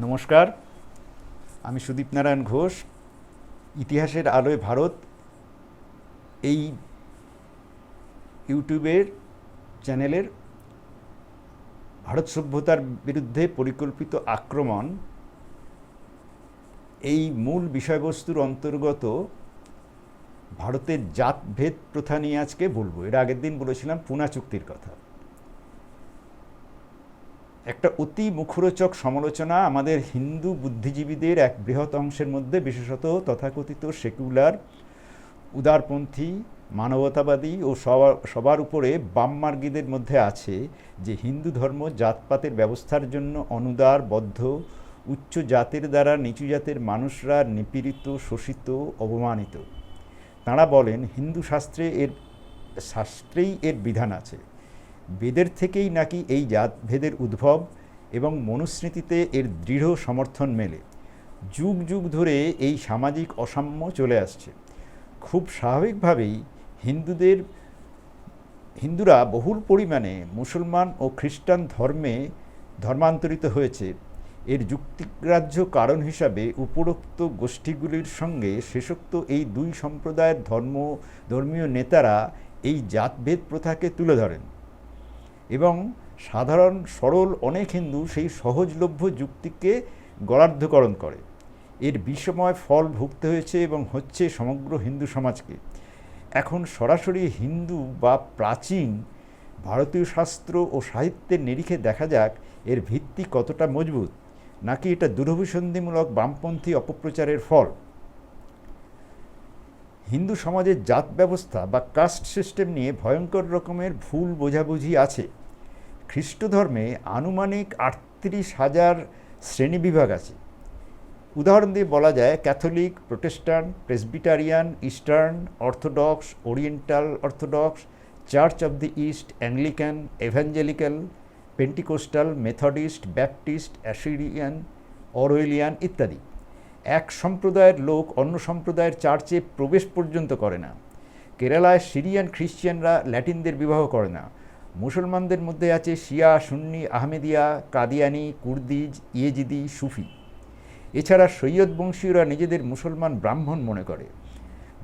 নমস্কার, আমি সুদীপ নারায়ণ ঘোষ, ইতিহাসের আলোয় ভারত এই ইউটিউবের চ্যানেলের ভারত সভ্যতার বিরুদ্ধে পরিকল্পিত আক্রমণ, এই মূল বিষয়বস্তুর অন্তর্গত ভারতের জাতভেদ প্রথা নিয়ে আজকে বলব। এর আগের দিন বলেছিলাম পুনা চুক্তির কথা। একটা অতি মুখরোচক সমালোচনা আমাদের হিন্দু বুদ্ধিজীবীদের এক বৃহৎ অংশের মধ্যে, বিশেষত তথাকথিত সেকুলার, উদারপন্থী, মানবতাবাদী ও সবার সবার উপরে বামমার্গীদের মধ্যে আছে যে হিন্দু ধর্ম জাতপাতের ব্যবস্থার জন্য অনুদার, বদ্ধ, উচ্চ জাতের দ্বারা নিচু জাতের মানুষরা নিপীড়িত, শোষিত অবমানিত তাঁরা বলেন, হিন্দু শাস্ত্রে এর, শাস্ত্রেই এর বিধান আছে। বেদের থেকেই নাকি এই জাতভেদের উদ্ভব এবং মনুস্মৃতিতে এর দৃঢ় সমর্থন মেলে। যুগ যুগ ধরে এই সামাজিক অসাম্য চলে আসছে। খুব স্বাভাবিকভাবেই হিন্দুদের, হিন্দুরা বহুল পরিমাণে মুসলমান ও খ্রিস্টান ধর্মে ধর্মান্তরিত হয়েছে। এর যুক্তিগ্রাহ্য কারণ হিসাবে উপরোক্ত গোষ্ঠীগুলির সঙ্গে শেষোক্ত এই দুই সম্প্রদায়ের ধর্ম, ধর্মীয় নেতারা এই জাতভেদ প্রথাকে তুলে ধরেন। এবং সাধারণ, সরল অনেক হিন্দু সেই সহজলভ্য যুক্তিকে গলার্ধকরণ করে। এর বিষময় ফল ভুগতে হয়েছে এবং হচ্ছে সমগ্র হিন্দু সমাজকে। এখন সরাসরি হিন্দু বা প্রাচীন ভারতীয় শাস্ত্র ও সাহিত্যের নিরিখে দেখা যাক এর ভিত্তি কতটা মজবুত, নাকি এটা দুরভিসন্ধিমূলক বামপন্থী অপপ্রচারের ফল। হিন্দু সমাজের জাত ব্যবস্থা বা কাস্ট সিস্টেম নিয়ে ভয়ঙ্কর রকমের ভুল বোঝাবুঝি আছে। খ্রিস্ট ধর্মে আনুমানিক আটত্রিশ হাজার শ্রেণীবিভাগ আছে। উদাহরণ দিয়ে বলা যায়, Catholic, Protestant, Presbyterian, Eastern, Orthodox, Oriental Orthodox, Church of the East Anglican Evangelical, Pentecostal, Methodist, Baptist, Assyrian, অরোয়েলিয়ান ইত্যাদি। এক সম্প্রদায়ের লোক অন্য সম্প্রদায়ের চার্চে প্রবেশ পর্যন্ত করে না। কেরালায় সিরিয়ান খ্রিশ্চিয়ানরা ল্যাটিনদের বিবাহ করে না। মুসলমানদের মধ্যে আছে শিয়া, সুন্নি, আহমেদিয়া, কাদিয়ানি কুর্দিজ ইয়েজিদি, সুফি। এছাড়া সৈয়দ বংশীয়রা নিজেদের মুসলমান ব্রাহ্মণ মনে করে।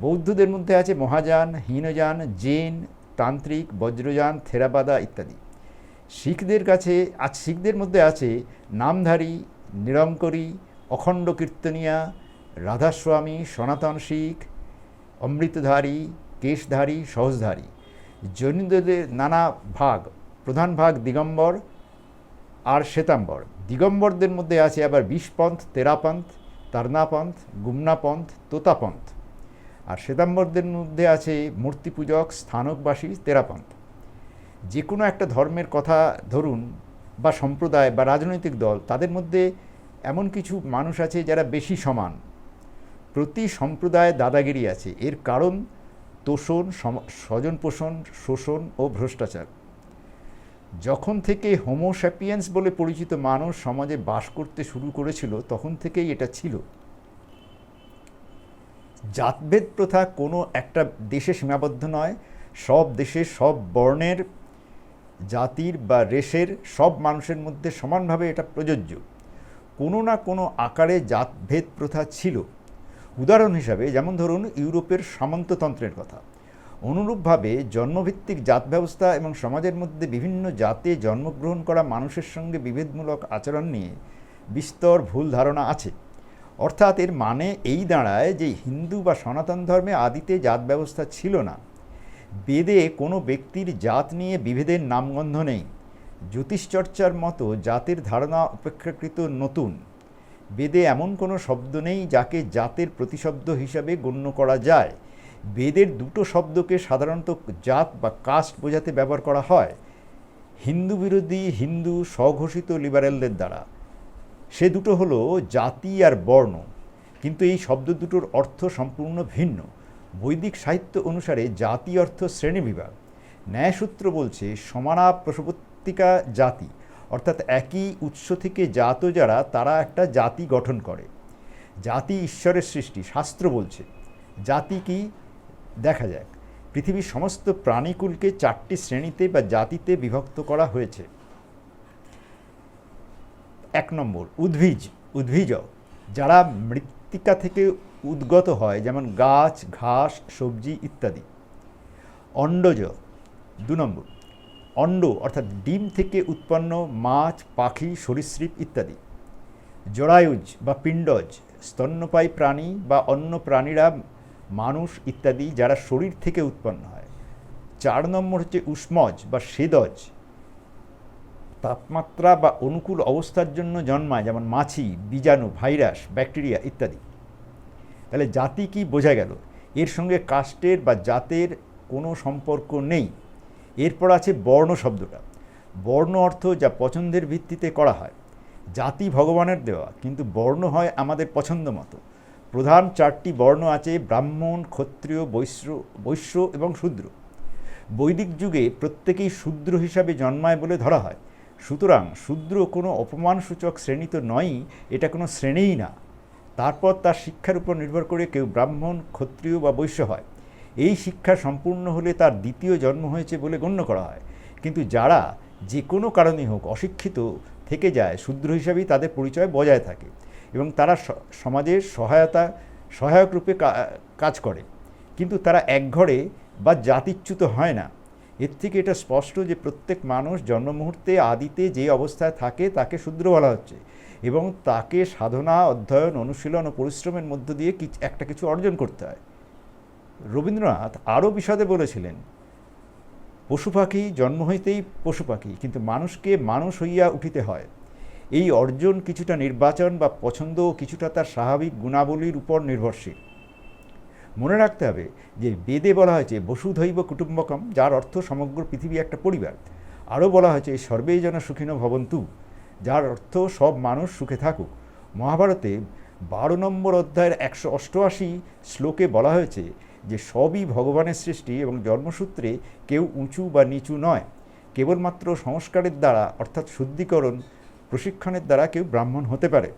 বৌদ্ধদের মধ্যে আছে মহাযান, হীনযান, জেন, তান্ত্রিক, বজ্রযান, থেরাবাদা ইত্যাদি। শিখদের কাছে আজ শিখদের মধ্যে আছে নামধারী, নিরঙ্করী, অখণ্ড কীর্তনিয়া, রাধাস্বামী, সনাতন শিখ, অমৃতধারী, কেশধারী, সহজধারী। জৈনদের নানা ভাগ, প্রধান ভাগ দিগম্বর আর শ্বেতাম্বর। দিগম্বরদের মধ্যে আছে আবার বিষপন্থ, তেরাপন্থ, তারনাপন্থ, গুমনাপন্থ, তোতাপন্থ। আর শ্বেতাম্বরদের মধ্যে আছে মূর্তি পূজক স্থানকবাসী, তেরাপন্থ। যে কোনো একটা ধর্মের কথা ধরুন বা সম্প্রদায় বা রাজনৈতিক দল, তাদের মধ্যে এমন কিছু মানুষ আছে যারা বেশি সমান। প্রতি সম্প্রদায়ে দাদাগিরি আছে। এর কারণ তোষণ স্বজন পোষণ শোষণ ও ভ্রষ্টাচার। যখন থেকে হোমোস্যাপিয়েন্স বলে পরিচিত মানুষ সমাজে বাস করতে শুরু করেছিল, তখন থেকেই এটা ছিল। জাতভেদ প্রথা কোনো একটা দেশে সীমাবদ্ধ নয়। সব দেশে সব বর্ণের, জাতির বা রেশের সব মানুষের মধ্যে সমানভাবে এটা প্রযোজ্য। কোনো না কোনো আকারে জাতভেদ প্রথা ছিল। উদাহরণ হিসাবে, যেমন ধরুন ইউরোপের সামন্ততন্ত্রের কথা। অনুরূপভাবে জন্মভিত্তিক জাত ব্যবস্থা এবং সমাজের মধ্যে বিভিন্ন জাতে জন্মগ্রহণ করা মানুষের সঙ্গে বিভেদমূলক আচরণ নিয়ে বিস্তর ভুল ধারণা আছে। অর্থাৎ এর মানে এই দাঁড়ায় যে হিন্দু বা সনাতন ধর্মে আদিতে জাত ব্যবস্থা ছিল না। বেদে কোনো ব্যক্তির জাত নিয়ে বিভেদের নামগন্ধ নেই। জ্যোতিষচর্চার মতো জাতের ধারণা অপেক্ষাকৃত নতুন। বেদে এমন কোনো শব্দ নেই যাকে জাতের প্রতিশব্দ হিসাবে গণ্য করা যায়। বেদের দুটো শব্দকে সাধারণত জাত বা কাস্ট বোঝাতে ব্যবহার করা হয়। হিন্দু বিরোধী, হিন্দু স্বঘোষিত লিবারেলদের দ্বারা। সে দুটো হলো জাতি আর বর্ণ। কিন্তু এই শব্দ দুটোর অর্থ সম্পূর্ণ ভিন্ন। বৈদিক সাহিত্য অনুসারে জাতি অর্থ শ্রেণীবিভাগ। ন্যায়সূত্র বলছে সমানা প্রসবত্তিকা জাতি। অর্থাৎ একই উৎস থেকে জাত যারা, তারা একটা জাতি গঠন করে। জাতি ঈশ্বরের সৃষ্টি, শাস্ত্র বলছে। জাতি কি? দেখা যাক। পৃথিবীর সমস্ত প্রাণীকুলকে চারটি শ্রেণীতে বা জাতিতে বিভক্ত করা হয়েছে। এক নম্বর, উদ্ভিজ উদ্ভিজ। যারা মৃত্তিকা থেকে উদ্গত হয়, যেমন গাছ, ঘাস, সবজি ইত্যাদি। অন্ডজ, দু নম্বর অণ্ড অর্থাৎ ডিম থেকে উৎপন্ন মাছ, পাখি, সরীসৃপ ইত্যাদি। জরায়ুজ বা পিণ্ডজ, স্তন্যপায়ী প্রাণী বা অন্য প্রাণীরা মানুষ ইত্যাদি যারা শরীর থেকে উৎপন্ন হয়। চার নম্বর হচ্ছে উষ্মজ বা সেদজ। তাপমাত্রা বা অনুকূল অবস্থার জন্য জন্মায়, যেমন মাছি, বীজাণু, ভাইরাস, ব্যাকটেরিয়া ইত্যাদি। তাহলে জাতি কি বোঝা গেল? এর সঙ্গে কাস্টের বা জাতের কোনো সম্পর্ক নেই। এরপর আছে বর্ণ শব্দটা। বর্ণ অর্থ যা পছন্দের ভিত্তিতে করা হয়। জাতি ভগবানের দেওয়া, কিন্তু বর্ণ হয় আমাদের পছন্দ মতো। প্রধান চারটি বর্ণ আছে, ব্রাহ্মণ, ক্ষত্রিয় বৈশ্য বৈশ্য এবং শূদ্র। বৈদিক যুগে প্রত্যেকেই শূদ্র হিসাবে জন্মায় বলে ধরা হয়। সুতরাং শূদ্র কোনো অপমানসূচক শ্রেণি তো নয়ই, এটা কোনো শ্রেণীই না। তারপর তার শিক্ষার উপর নির্ভর করে কেউ ব্রাহ্মণ, ক্ষত্রিয় বা বৈশ্য হয়। এই শিক্ষা সম্পূর্ণ হলে তার দ্বিতীয় জন্ম হয়েছে বলে গণ্য করা হয়। কিন্তু যারা যে কোনো কারণে হোক অশিক্ষিত থেকে যায়, শূদ্র হিসাবেই তাদের পরিচয় বজায় থাকে এবং তারা সমাজের সহায়তা, সহায়ক রূপে কাজ করে। কিন্তু তারা একঘরে বা জাতিচ্যুত হয় না। এর থেকে এটা স্পষ্ট যে প্রত্যেক মানুষ জন্ম মুহূর্তে আদিতে যে অবস্থায় থাকে তাকে শূদ্র বলা হচ্ছে এবং তাকে সাধনা, অধ্যয়ন, অনুশীলন ও পরিশ্রমের মধ্য দিয়ে একটা কিছু অর্জন করতে হয়। রবীন্দ্রনাথ আরও বিশদে বলেছিলেন, পশু পাখি জন্ম হইতেই পশু পাখি, কিন্তু মানুষকে মানুষ হইয়া উঠিতে হয়। এই অর্জন কিছুটা নির্বাচন বা পছন্দ কিছুটা তার স্বাভাবিক গুণাবলীর উপর নির্ভরশীল। মনে রাখতে হবে যে বেদে বলা হয়েছে, বসুধৈব কুটুম্বকম যার অর্থ সমগ্র পৃথিবী একটা পরিবার। আরও বলা হয়েছে সর্বেই যেন সুখিন ভবন্তু যার অর্থ সব মানুষ সুখে থাকুক। মহাভারতে বারো নম্বর অধ্যায়ের একশো অষ্টআশি শ্লোকে বলা হয়েছে যে সবই ভগবানের সৃষ্টি এবং জন্মসূত্রে কেউ উঁচু বা নিচু নয়। কেবলমাত্র সংস্কারের দ্বারা, অর্থাৎ শুদ্ধিকরণ, প্রশিক্ষণের দ্বারা কেউ ব্রাহ্মণ হতে পারে।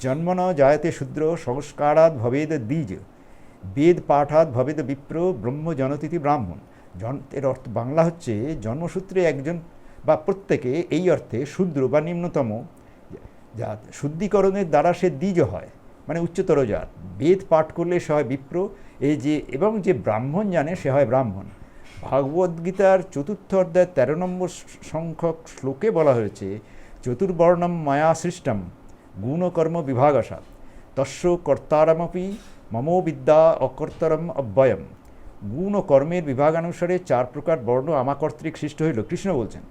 জন্মন জায়তে শূদ্র সংস্কারাৎ ভবেদ দ্বিজ। বেদ পাঠাৎ ভবেদ বিপ্র ব্রহ্ম জনতিথি ব্রাহ্মণ। জন এর অর্থ বাংলা হচ্ছে জন্মসূত্রে একজন বা প্রত্যেকে এই অর্থে শূদ্র বা নিম্নতম। যা শুদ্ধিকরণের দ্বারা সে দ্বিজ হয়। মানে উচ্চতর জাত। বেদ পাঠ করলে সে হয় বিপ্র, এই যে, এবং যে ব্রাহ্মণ জানে সে হয় ব্রাহ্মণ। ভাগবদ্গীতার চতুর্থ অধ্যায় তেরো নম্বর সংখ্যক শ্লোকে বলা হয়েছে, চতুর্বর্ণম মায়া সৃষ্টম, গুণকর্ম বিভাগসা তস্য কর্তারমপি মমো বিদ্যা অকর্তারম অব্যয়ম। গুণ ও কর্মের বিভাগানুসারে চার প্রকার বর্ণ আমা কর্তৃক সৃষ্ট হইল। কৃষ্ণ বলছেন,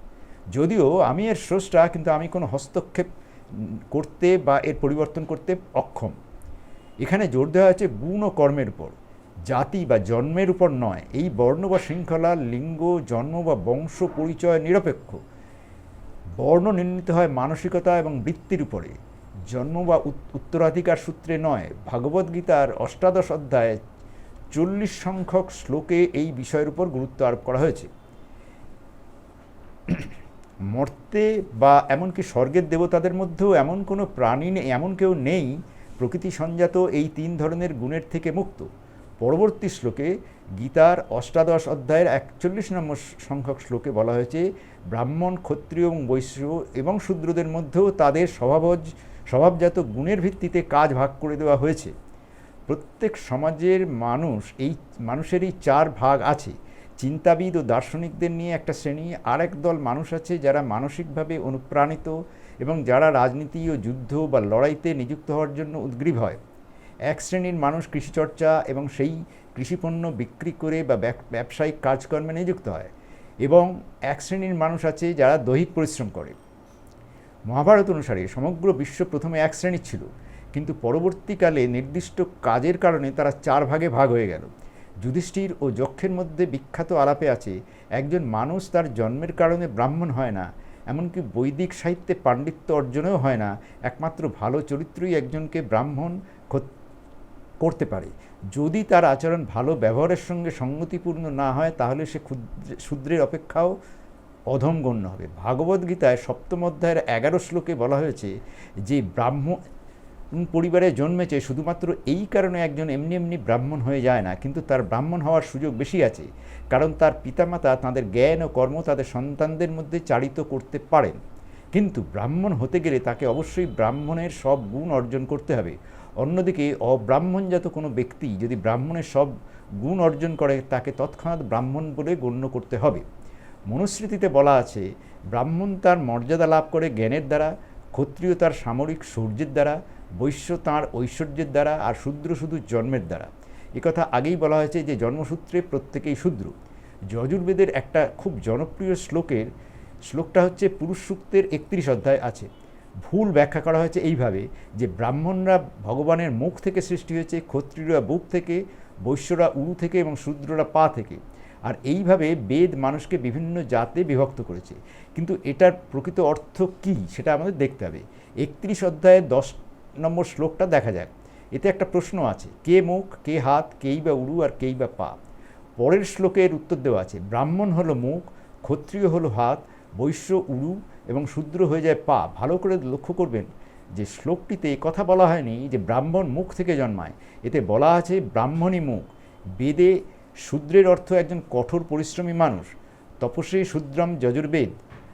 যদিও আমি এর স্রষ্টা, কিন্তু আমি কোনো হস্তক্ষেপ করতে বা এর পরিবর্তন করতে অক্ষম। এখানে জোর দেওয়া হয়েছে গুণ ও কর্মের উপর। জাতি বা জন্মের উপর নয়, এই বর্ণ বা শৃঙ্খলা, লিঙ্গ, জন্ম বা বংশ, পরিচয়, নিরপেক্ষ। বর্ণ নির্ণীত হয় মানসিকতা এবং বৃত্তির উপরে। জন্ম বা উত- উত্তরাধিকার সূত্রে নয় ভগবদ্গীতার অষ্টাদশ অধ্যায়ে চল্লিশ সংখ্যক শ্লোকে এই বিষয়ের উপর গুরুত্ব আরোপ করা হয়েছে। মর্তে বা এমনকি স্বর্গের দেবতাদের মধ্যেও এমন কোনো প্রাণী নেই এমন কেউ নেই প্রকৃতি সঞ্জাত এই তিন ধরনের গুণের থেকে মুক্ত। পরবর্তী শ্লোকে গীতার অষ্টাদশ অধ্যায়ের একচল্লিশ নম্বর সংখ্যক শ্লোকে বলা হয়েছে, ব্রাহ্মণ, ক্ষত্রিয় এবং বৈশ্য এবং শূদ্রদের মধ্যেও তাদের স্বভাবজ, স্বভাবজাত গুণের ভিত্তিতে কাজ ভাগ করে দেওয়া হয়েছে। প্রত্যেক সমাজের মানুষ এই মানুষের এই চার ভাগ আছে। চিন্তাবিদ ও দার্শনিকদের নিয়ে একটা শ্রেণি আর দল মানুষ আছে যারা মানসিকভাবে অনুপ্রাণিত এবং যারা রাজনীতি ও যুদ্ধ বা লড়াইতে নিযুক্ত হওয়ার জন্য উদ্গ্রীব হয়। এক শ্রেণির মানুষ কৃষিচর্চা এবং সেই কৃষিপণ্য বিক্রি করে বা ব্যব- ব্যবসায়িক কাজকর্মে নিযুক্ত হয় এবং এক শ্রেণির মানুষ আছে যারা দৈহিক পরিশ্রম করে। মহাভারত অনুসারে সমগ্র বিশ্ব প্রথমে এক শ্রেণির ছিল, কিন্তু পরবর্তীকালে নির্দিষ্ট কাজের কারণে তারা চার ভাগে ভাগ হয়ে গেল। যুধিষ্ঠির ও যক্ষের মধ্যে বিখ্যাত আলাপে আছে, একজন মানুষ তার জন্মের কারণে ব্রাহ্মণ হয় না এমনকি বৈদিক সাহিত্যে পাণ্ডিত্য অর্জনেও হয় না। একমাত্র ভালো চরিত্রই একজনকে ব্রাহ্মণ করতে পারে। যদি তার আচরণ ভালো ব্যবহারের সঙ্গে সংগতিপূর্ণ না হয়, তাহলে সে শূদ্রের অপেক্ষাও অধম গণ্য হবে। ভাগবত গীতায় সপ্তম অধ্যায়ের এগারো শ্লোকে বলা হয়েছে যে ব্রাহ্মণ পরিবারে জন্মেছে, শুধুমাত্র এই কারণে একজন এমনি এমনি ব্রাহ্মণ হয়ে যায় না, কিন্তু তার ব্রাহ্মণ হওয়ার সুযোগ বেশি আছে। কারণ তার পিতামাতা তাদের জ্ঞান ও কর্ম তাদের সন্তানদের মধ্যে চালিত করতে পারেন। কিন্তু ব্রাহ্মণ হতে গেলে তাকে অবশ্যই ব্রাহ্মণের সব গুণ অর্জন করতে হবে। অন্যদিকে, অব্রাহ্মণজাত কোনো ব্যক্তি যদি ব্রাহ্মণের সব গুণ অর্জন করে, তাকে তৎক্ষণাৎ ব্রাহ্মণ বলে গণ্য করতে হবে। মনুস্মৃতিতে বলা আছে, ব্রাহ্মণ তার মর্যাদা লাভ করে জ্ঞানের দ্বারা, ক্ষত্রিয় তার সামরিক শৌর্যের দ্বারা বৈশ্য তাঁর ঐশ্বর্যের দ্বারা আর শূদ্র শুধু জন্মের দ্বারা। একথা আগেই বলা হয়েছে যে জন্মসূত্রে প্রত্যেকেই শূদ্র। যজুর্বেদের একটা খুব জনপ্রিয় শ্লোকের, শ্লোকটা হচ্ছে পুরুষ সূক্তের একত্রিশ অধ্যায় আছে। ভুল ব্যাখ্যা করা হয়েছে এইভাবে যে ব্রাহ্মণরা ভগবানের মুখ থেকে সৃষ্টি হয়েছে, ক্ষত্রিয়রা বুক থেকে, বৈশ্যরা উরু থেকে এবং শূদ্ররা পা থেকে। আর এইভাবে বেদ মানুষকে বিভিন্ন জাতে বিভক্ত করেছে। কিন্তু এটার প্রকৃত অর্থ কী সেটা আমাদের দেখতে হবে। একত্রিশ অধ্যায়ের দশ নম্বর শ্লোকটা দেখা যাক। এতে একটা প্রশ্ন আছে, কে মুখ, কে হাত, কেই বা উরু আর কেই বা পা? পরের শ্লোকের উত্তর দেওয়া আছে, ব্রাহ্মণ হলো মুখ, ক্ষত্রিয় হলো হাত, বৈশ্য উরু এবং শূদ্র হয়ে যায় পা। ভালো করে লক্ষ্য করবেন যে শ্লোকটিতে কথা বলা হয়নি যে ব্রাহ্মণ মুখ থেকে জন্মায়। এতে বলা আছে ব্রাহ্মণী মুখ। বেদে শূদ্রের অর্থ একজন কঠোর পরিশ্রমী মানুষ। তপস্বী শূদ্রম যজুর্বেদ।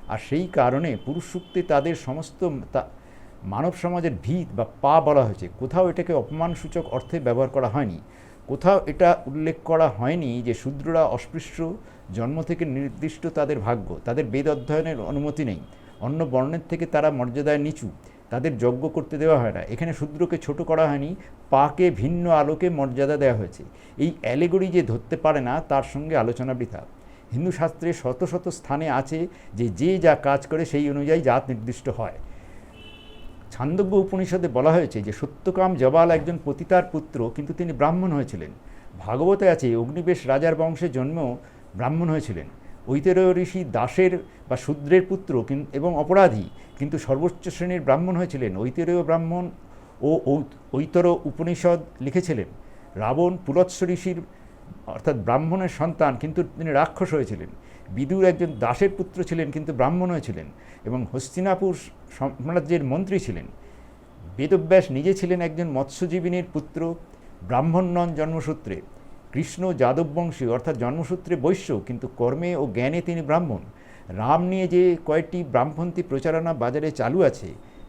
আর সেই কারণে পুরুষ সূক্তে তাদের সমস্ত তা- মানব সমাজের ভিত বা পা বলা হয়েছে। কোথাও এটাকে অপমানসূচক অর্থে ব্যবহার করা হয়নি। কোথাও এটা উল্লেখ করা হয়নি যে শূদ্ররা অস্পৃশ্য, জন্ম থেকে নির্দিষ্ট তাদের ভাগ্য, তাদের বেদ অধ্যয়নের অনুমতি নেই। অন্য বর্ণের থেকে তারা মর্যাদায় নিচু, তাদের যজ্ঞ করতে দেওয়া হয় না। এখানে শূদ্রকে ছোট করা হয়নি, পাকে ভিন্ন আলোকে মর্যাদা দেওয়া হয়েছে। এই অ্যালেগরি যে ধরতে পারে না, তার সঙ্গে আলোচনা বৃথা। হিন্দু শাস্ত্রে শত শত স্থানে আছে যে যে যা কাজ করে সেই অনুযায়ী জাত নির্দিষ্ট হয়। ছান্দব্য উপনিষদে বলা হয়েছে যে সত্যকাম জবাল একজন পতিতার পুত্র, কিন্তু তিনি ব্রাহ্মণ হয়েছিলেন। ভাগবতে আছে, অগ্নিবেশ রাজার বংশে জন্মেও ব্রাহ্মণ হয়েছিলেন। ঐতেরয় ঋষি দাসের বা শূদ্রের পুত্র এবং অপরাধী, কিন্তু সর্বোচ্চ শ্রেণির ব্রাহ্মণ হয়েছিলেন। ঐতেরয় ব্রাহ্মণ ও ঐতর উপনিষদ লিখেছিলেন। রাবণ পুলৎস ঋষির অর্থাৎ ব্রাহ্মণের সন্তান কিন্তু তিনি রাক্ষস হয়েছিলেন। বিদুর একজন দাসের পুত্র ছিলেন, কিন্তু ব্রাহ্মণ হয়েছিলেন এবং হস্তিনাপুর সাম্রাজ্যের মন্ত্রী ছিলেন। বেদব্যাস নিজে ছিলেন একজন মৎস্যজীবিনীর পুত্র ব্রাহ্মণ নন জন্মসূত্রে। কৃষ্ণ যাদববংশী, অর্থাৎ জন্মসূত্রে বৈশ্য, কিন্তু কর্মে ও জ্ঞানে তিনি ব্রাহ্মণ। রাম নিয়ে যে কয়েকটি ব্রাহ্মপন্থী প্রচারণা বাজারে চালু আছে,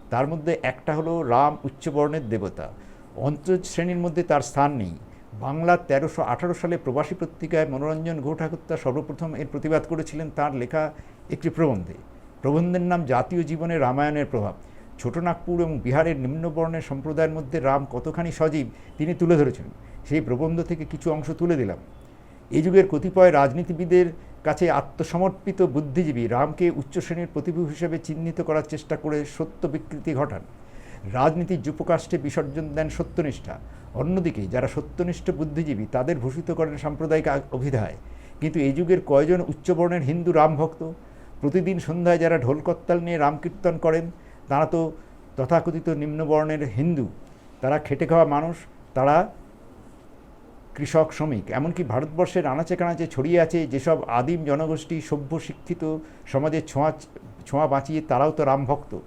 তার মধ্যে একটা হলো রাম উচ্চবর্ণের দেবতা। অন্তর শ্রেণির মধ্যে তার স্থান নেই। বাংলার তেরোশো আঠারো সালে প্রবাসী পত্রিকায় মনোরঞ্জন ঘোষ ঠাকুরতা সর্বপ্রথম এর প্রতিবাদ করেছিলেন তার লেখা একটি প্রবন্ধে। প্রবন্ধের নাম জাতীয় জীবনে রামায়ণের প্রভাব। ছোটনাগপুর এবং বিহারের নিম্নবর্ণের সম্প্রদায়ের মধ্যে রাম কতখানি সজীব তিনি তুলে ধরেছেন। সেই প্রবন্ধ থেকে কিছু অংশ তুলে দিলাম। এই যুগের কতিপয় রাজনীতিবিদের কাছে আত্মসমর্পিত বুদ্ধিজীবী রামকে উচ্চ শ্রেণির প্রতিভূ হিসেবে চিহ্নিত করার চেষ্টা করে সত্য বিকৃতি ঘটান। রাজনীতির যুপকাষ্ঠে বিসর্জন দেন সত্যনিষ্ঠা। অন্যদিকে, যারা সত্যনিষ্ঠ বুদ্ধিজীবী, তাদের ভূষিত করেন সাম্প্রদায়িক অভিধায়। কিন্তু এই যুগের কয়জন উচ্চবর্ণের হিন্দু রামভক্ত? প্রতিদিন সন্ধ্যায় যারা ঢোলকত্তাল নিয়ে রামকীর্তন করেন, তারা তো তথাকথিত নিম্নবর্ণের হিন্দু। তারা খেটে খাওয়া মানুষ, তারা কৃষক শ্রমিক। এমনকি ভারতবর্ষের আনাচে কানাচে ছড়িয়ে আছে যেসব আদিম জনগোষ্ঠী সভ্য শিক্ষিত সমাজের ছোঁয়া ছোঁয়া বাঁচিয়ে তারাও তো রামভক্ত।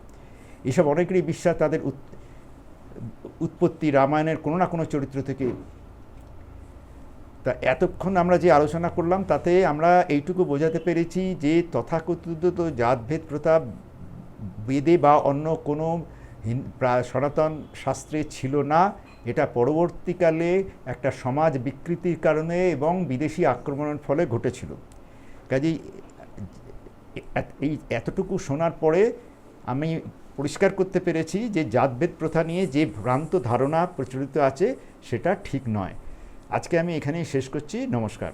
এসব অনেকেরই বিশ্বাস তাদের উৎ- উৎপত্তি রামায়ণের কোনো না কোনো চরিত্র থেকে। তা এতক্ষণ আমরা যে আলোচনা করলাম, তাতে আমরা এইটুকু বোঝাতে পেরেছি যে তথাকথিত জাতভেদ প্রথা বেদে বা অন্য কোনো সনাতন শাস্ত্রে ছিল না। এটা পরবর্তীকালে একটা সমাজ বিকৃতির কারণে এবং বিদেশি আক্রমণের ফলে ঘটেছিল। কাজেই এই এতটুকু শোনার পরে আমি পরিষ্কার করতে পেরেছি যে জাতভেদ প্রথা নিয়ে যে ভ্রান্ত ধারণা প্রচলিত আছে, সেটা ঠিক নয়। আজকে আমি এখানেই শেষ করছি। নমস্কার।